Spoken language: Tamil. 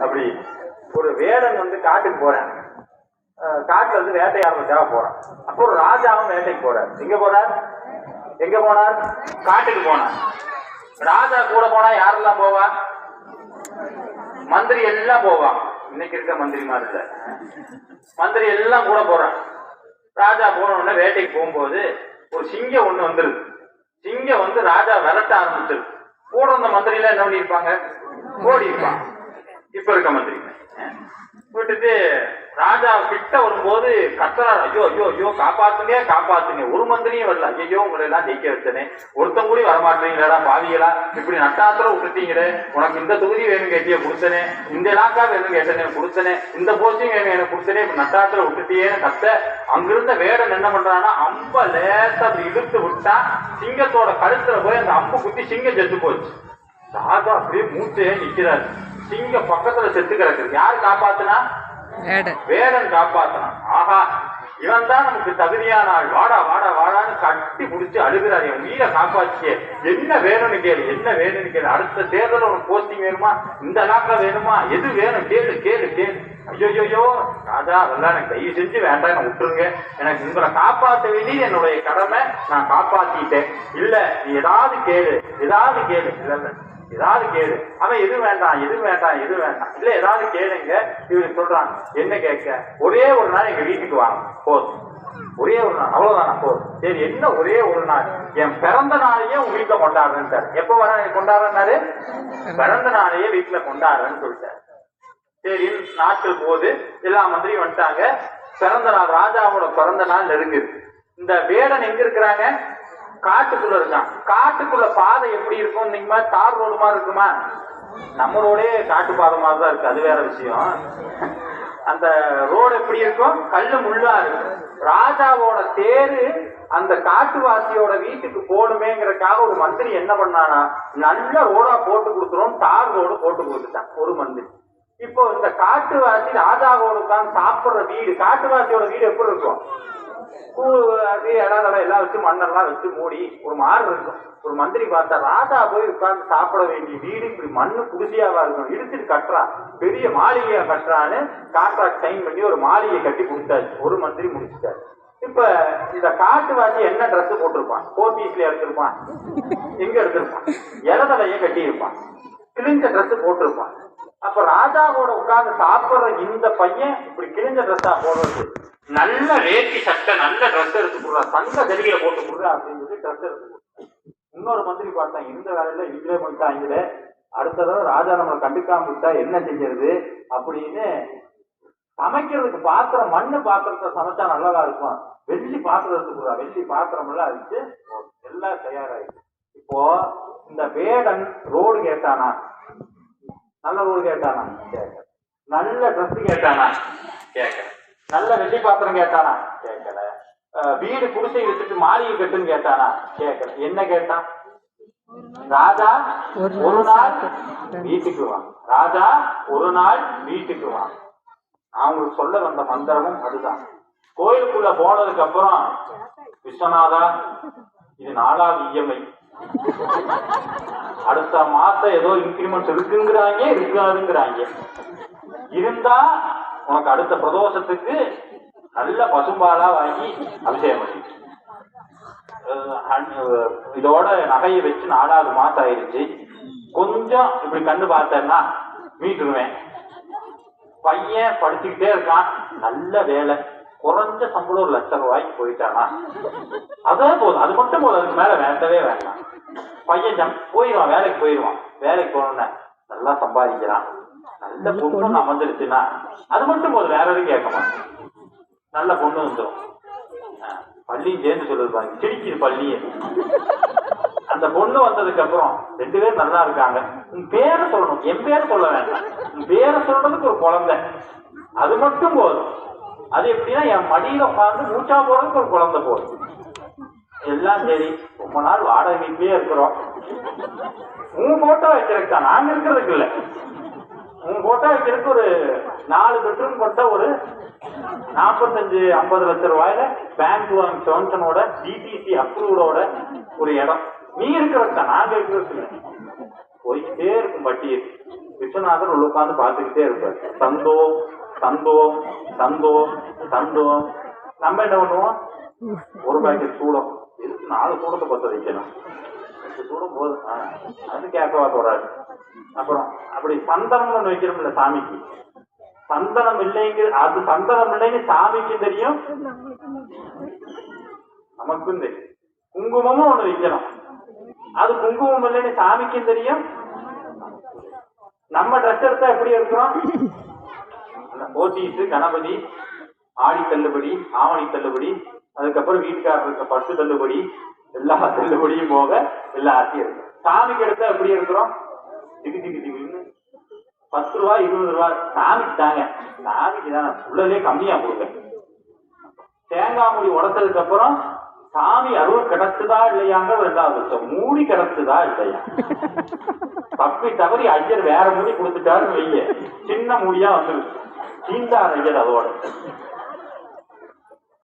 அப்படி. ஒரு வேடன் வந்து காட்டுக்கு போறேன். அஹ் காட்டுல இருந்து வேட்டையாடுறதுக்காக போறான். அப்போ ஒரு ராஜாவும் வேட்டைக்கு போறார். எங்க போறார்? எங்க போனார்? காட்டுக்கு போனார். ராஜா கூட போனா யாரெல்லாம் போவா? மந்திரி எல்லாம் போவான் இன்னைக்கு இருக்க மந்திரி மாதிரி மந்திரி எல்லாம் கூட போறான். ராஜா போன உடனே வேட்டைக்கு போகும்போது ஒரு சிங்கம் ஒண்ணு வந்துருது. சிங்கம் வந்து ராஜா விரட்ட ஆரம்பிச்சிருக்கு கூட வந்த மந்திரிலாம் என்ன பண்ணிருப்பாங்க ஓடி இருப்பான் இப்ப இருக்க மந்திரி விட்டுட்டு ராஜா கிட்ட வரும்போது கத்துறாரு ஐயோ ஐயோ ஐயோ காப்பாத்துங்க காப்பாத்துங்க. ஒரு மந்திரியும் வரல. ஐயோ உங்களை எல்லாம் ஜெயிக்க வச்சனே. ஒருத்தன் கூட வரமாட்டீங்களா பாவிகளா. இப்படி நட்டாத்திர விட்டுட்டீங்களே. உனக்கு இந்த தொகுதி வேணும் கேட்டிய கொடுத்தனே. இந்த இலாக்கா வேணும் கேட்டனே கொடுத்தனே. இந்த போஸ்டிங் வேணும் எனக்கு கொடுத்தனே. இப்ப நட்டாத்திர விட்டுட்டியேன்னு கத்த அங்கிருந்த வேடன் என்ன பண்றான்னா அம்ப லேசா அப்படி இழுத்து விட்டா சிங்கத்தோட கழுத்துல போய் அந்த அம்பு குத்தி சிங்கம் செத்து போச்சு. ராஜா அப்படியே மூச்சையே நிக்கிறாரு. சிங்கம் பக்கத்துல செத்து கிடக்குது. யார் காப்பாத்துனா? வேடன். காப்பாத்தினான் ஆஹா இவன் தான் நமக்கு தகுதியான ஆள். வாடா வாடா வாடான்னு கட்டி பிடிச்சி அழுகிறாரு. என் உயிரை காப்பாத்தியே. என்ன வேணும்னு கேளு என்ன வேணும்னு கேளு. அடுத்த தேர்தல் உனக்கு போஸ்டிங் வேணுமா? இந்த லாக்கா வேணுமா? எது வேணும்? கேளு கேளு கேளு. ஐயோ ராஜா அதெல்லாம் எனக்கு தயவு செஞ்சு வேண்டாம். என்ன விட்டுருங்க. எனக்கு உங்களை காப்பாற்ற வேண்டியது என்னுடைய கடமை. நான் காப்பாத்திட்டேன். இல்ல நீ ஏதாவது கேளு ஏதாவது கேளு. இல்ல. ஏதாவது கேளு. அவன் எது வேண்டாம் எது வேண்டாம் எது வேண்டாம். இல்ல ஏதாவது கேளுங்க. இவரு சொல்றாங்க. என்ன கேட்க? ஒரே ஒரு நாள் எங்க வீட்டுக்கு வாங்க போதும். ஒரே ஒரு நாள். அவ்வளவுதானா? போதும். சரி என்ன ஒரே ஒரு நாள்? என் பிறந்த நாளையே உங்க வீட்டுல கொண்டாடுறேன்ட்டாரு. எப்ப வர கொண்டாடுறேன்னாரு? பிறந்த நாளையே வீட்டுல கொண்டாடுறேன்னு சொல்லிட்டாரு. சரி நாட்கள் போது எல்லா மந்திரியும் வந்துட்டாங்க. பிறந்த நாள் ராஜாவோட பிறந்த நாள் நெருங்குது. இந்த வேடன் எங்க இருக்கிறாங்க? காட்டுக்குள்ள இருக்கான். காட்டுக்குள்ள பாதை எப்படி இருக்கும்? இன்னைக்கு மாதிரி தார் ரோடு மாதிரி இருக்குமா? நம்ம ரோடே காட்டு பாதை மாதிரி தான் இருக்கு. அது வேற விஷயம். அந்த ரோடு எப்படி இருக்கும்? கல்லு முள்ளா இருக்கும் ராஜாவோட தேரு அந்த காட்டுவாசியோட வீட்டுக்கு போகணுமேங்கிறதுக்காக ஒரு மந்திரி என்ன பண்ணானா நல்ல ரோடா போட்டு கொடுத்துரும். தார் ரோடு போட்டு கொடுத்துட்டான். ஒரு மந்திரி. இப்போ இந்த காட்டுவாசி ராஜாவோட தான் சாப்பிடுற வீடு. காட்டுவாசியோட வீடு எப்படி இருக்கும்? பூ அது இடம் எல்லாம் வச்சு மண்ணெல்லாம் வச்சு மூடி ஒரு மாறு இருக்கும். ஒரு மந்திரி பார்த்தா ராஜா போய் உட்கார்ந்து சாப்பிட வேண்டிய வீடு இப்படி மண்ணு குடிசையாவா இருக்கும் இடிச்சிட்டு கட்டுறா. பெரிய மாளிகையா கட்டுறான்னு கான்ட்ராக்ட் சைன் பண்ணி ஒரு மாளிகை கட்டி கொடுத்தாச்சு ஒரு மந்திரி முடிச்சுட்டாரு. இப்ப இந்த காட்டுவாசி என்ன ட்ரெஸ் போட்டிருப்பான்? போத்தீஸ்ல எடுத்திருப்பான். எங்க எடுத்திருப்பான்? இலதலைய கட்டியிருப்பான். கிழிஞ்ச ட்ரெஸ் போட்டிருப்பான். அப்ப ராஜாவோட உட்கார்ந்து சாப்பிடுற இந்த பையன் இப்படி கிழிஞ்ச ட்ரெஸ்ஸா போடுறது நல்ல வேட்டி சட்டை நல்ல ட்ரெஸ் எடுத்து கொடுறா தங்க ஜரிகையில போட்டு கொடுறா அப்படின்னு சொல்லி ட்ரெஸ் எடுத்து இன்னொரு மந்திரி பார்த்தா இந்த வேலையில இவங்களே பண்ணிட்டாங்களே அடுத்த தடவை ராஜா நம்மளை கண்டுக்காம விட்டா என்ன செஞ்சிருது அப்படின்னு சமைக்கிறதுக்கு பாத்திரம் மண்ணு பாத்திரத்தை சமைச்சா நல்லதா இருக்கும். வெள்ளி பாத்திரம் எடுத்துக்கிறா வெள்ளி பாத்திரம் எல்லாம் அடிச்சு எல்லாம் தயாராயிடுச்சு இப்போ இந்த வேடன் ரோடு கேட்டானா? நல்ல ரோடு கேட்டானா? கேட்க நல்ல ட்ரெஸ் கேட்டானா? கேட்க நல்ல வெள்ளி பாத்திரம் கேட்டானா? கேட்கல வீடு குடிசை வச்சுட்டு மாளிகை கட்டுன்னு கேட்டானா? கேட்கல என்ன கேட்டான் ராஜா ஒரு நாள். வீட்டுக்கு வா. ராஜா ஒரு நாள் வீட்டுக்கு வா. அவங்களுக்கு சொல்ல வந்த மந்திரமும் அதுதான். கோயிலுக்குள்ள போனதுக்கு அப்புறம் விஸ்வநாதா இது நாலாவது இஎம்ஐ. அடுத்த மாசம் ஏதோ இன்கிரிமெண்ட் இருக்குங்கிறாங்க இருக்காதுங்கிறாங்க. இருந்தா உனக்கு அடுத்த பிரதோஷத்துக்கு நல்ல பசும்பாலா வாங்கி அபிஷேகம் பண்ணிட்டு. இதோட நகையை வச்சு நாலாவது மாசம் ஆயிருச்சு. கொஞ்சம் இப்படி கண்ணு பார்த்தேன்னா மீட்டுருவேன். பையன் படிச்சுக்கிட்டே இருக்கான். நல்ல வேலை. குறைஞ்ச சம்பளம் ஒரு லட்சம் ரூபாய்க்கு போயிட்டானா? அதே போதும். அது மட்டும் போதும். அதுக்கு மேல வேண்டவே வேண்டாம். பையன் போயிடுவான். வேலைக்கு போயிடுவான். வேலைக்கு போனோன்னு நல்லா சம்பாதிக்கிறான். நல்ல பொண்ணு. அமைஞ்சிருச்சுன்னா அது மட்டும் போதும் வேற எதுவும் கேட்க மாட்டேன். நல்ல பொண்ணு வந்துடும் பள்ளியும் சேர்ந்து சொல்லுது பாருங்க. சிரிக்குது பள்ளியே. அந்த பொண்ணு வந்ததுக்கு அப்புறம் ரெண்டு பேரும் நல்லா இருக்காங்க. உன் பேரை சொல்லணும். என் பேரை சொல்ல வேண்டாம். உன் பேரை சொல்றதுக்கு ஒரு குழந்தை. அது மட்டும் போதும். அது எப்படின்னா என் மடியில உட்காந்து மூச்சா போறதுக்கு ஒரு குழந்தை போதும். எல்லாம் சரி. ரொம்ப நாள் வாடகை வீட்லயே இருக்கிறோம். உன் போட்டோ தான் நாங்க இருக்கிறதுக்கு இல்ல. உன் போட்டோ வைக்கிறதுக்கு ஒரு நாலு பெட்ரூம் கொண்ட ஒரு நாற்பத்தஞ்சு ஐம்பது லட்சம் ரூபாயில பேங்க் லோன் ஜான்சனோட டிடிசி அப்ரூவோட ஒரு இடம். நீ இருக்கிறது தான் நாங்க இருக்கிறது போயிட்டே இருக்கும் பட்டியல் விஸ்வநாதர் உள்ள உட்காந்து பார்த்துக்கிட்டே இருப்பார். சந்தோம் சந்தோம் சந்தோம் சந்தோம். நம்ம என்ன பண்ணுவோம்? ஒரு பாக்கெட் சூடம். நாலு சூடத்தை பத்த வைக்கணும். சூடம் போதும். ஆ, அது கேட்கவா போறாரு? அப்புறம் அப்படி சந்தனம் ஒண்ணு வைக்கிறோம்ல சாமிக்கு. சந்தனம் இல்லைங்க அது சந்தனம் இல்லைன்னு சாமிக்கும் தெரியும். நமக்கும் தெரியும். குங்குமமும் ஒண்ணு வைக்கணும். அது குங்குமம் இல்லைன்னு சாமிக்கும் தெரியும். நம்ம ட்ரெஸ் எடுத்தா எப்படி இருக்கிறோம் அந்த கணபதி ஆடி தள்ளுபடி ஆவணி தள்ளுபடி அதுக்கப்புறம் வீட்டுக்காரர் இருக்க பத்து தள்ளுபடி எல்லா தள்ளுபடியும் போக எல்லா ஆசையும் இருக்கு சாமிக்கு எடுத்தா எப்படி இருக்கிறோம் திகு திகு திகுன்னு பத்து ரூபா இருபது ரூபா சாமிக்கு தாங்க. சாமிக்கு தான் உள்ளதே கம்மியா கொடுங்க தேங்காய் மூடி உடைச்சதுக்கு அப்புறம் சாமி அருள் கிடைச்சதா இல்லையாங்க ரெண்டாவது விஷயம் மூடி கிடைச்சதா இல்லையா? தப்பி தவறி ஐயர் வேற மூடி கொடுத்துட்டாருன்னு வைங்க. சின்ன மூடியா வந்துருச்சு. சீந்தார் ஐயர் அதோட.